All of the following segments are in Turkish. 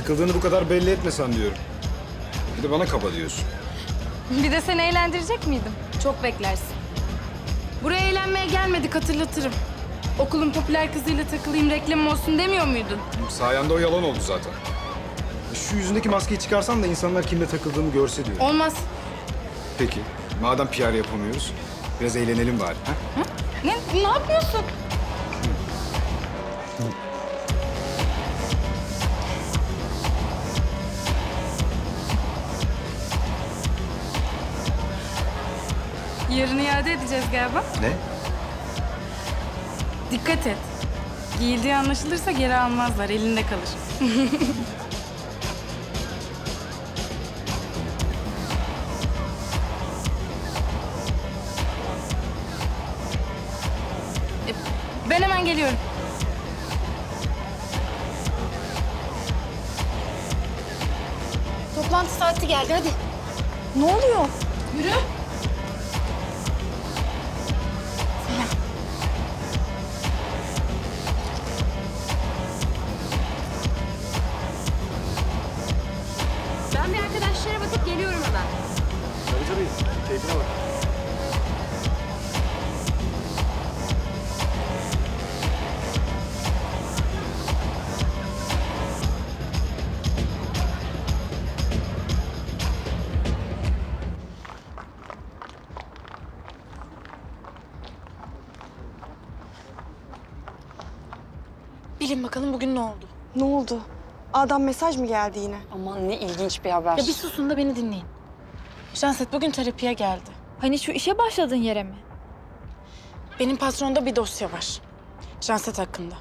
Sıkıldığını bu kadar belli etmesen diyorum. Bir de bana kaba diyorsun. Bir de seni eğlendirecek miydim? Çok beklersin. Buraya eğlenmeye gelmedik hatırlatırım. Okulun popüler kızıyla takılayım reklamım olsun demiyor muydun? Sayende o yalan oldu zaten. Şu yüzündeki maskeyi çıkarsan da insanlar kimle takıldığımı görse diyorum. Olmaz. Peki, madem PR yapamıyoruz, biraz eğlenelim bari. Ha? Ne, ne yapıyorsun? Yarın iade edeceğiz galiba. Ne? Dikkat et. Giyildiği anlaşılırsa geri almazlar, elinde kalır. E, ben hemen geliyorum. Toplantı saati geldi hadi. Ne oluyor? Yürü. Hemen. Tabii tabii, keyfine bak. Bilin bakalım bugün ne oldu? Ne oldu? Adam mesaj mı geldi yine? Aman ne ilginç bir haber. Ya bir susun da beni dinleyin. Janset bugün terapiye geldi. Hani şu işe başladığın yere mi? Benim patronda bir dosya var. Janset hakkında.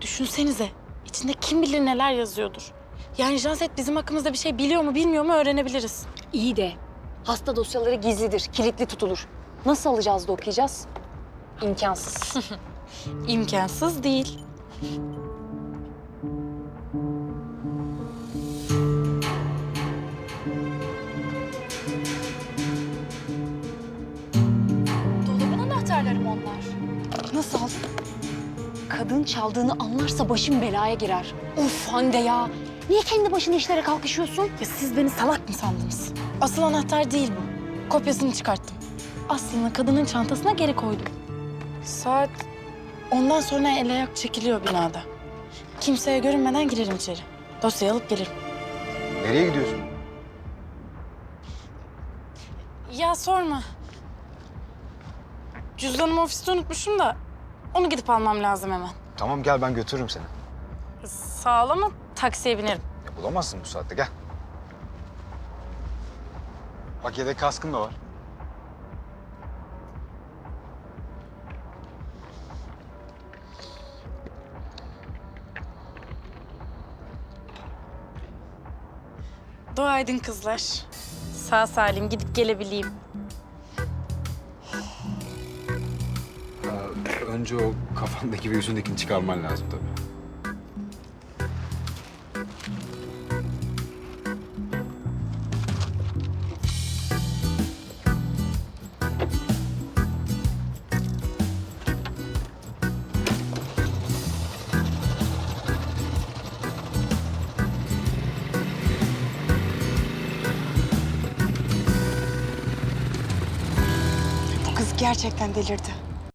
Düşünsenize. içinde kim bilir neler yazıyordur. Yani Janset bizim hakkımızda bir şey biliyor mu bilmiyor mu öğrenebiliriz. İyi de hasta dosyaları gizlidir, kilitli tutulur. Nasıl alacağız da okuyacağız? İmkansız. İmkansız değil. Nasıl aldın? Kadın çaldığını anlarsa başım belaya girer. Of Hande ya. Niye kendi başına işlere kalkışıyorsun? Ya siz beni salak mı sandınız? Asıl anahtar değil bu. Kopyasını çıkarttım. Aslında kadının çantasına geri koydum. Saat ondan sonra el ayak çekiliyor binada. Kimseye görünmeden girerim içeri. Dosyayı alıp gelirim. Nereye gidiyorsun? Ya sorma. Cüzdanımı ofiste unutmuşum da onu gidip almam lazım hemen. Tamam gel ben götürürüm seni. Sağ ol ama taksiye binerim. Ya bulamazsın bu saatte gel. Bak yedek kaskın da var. Dua edin kızlar. Sağ salim gidip gelebileyim. Önce o kafandaki ve yüzündekini çıkarman lazım tabii. Kız gerçekten delirdi.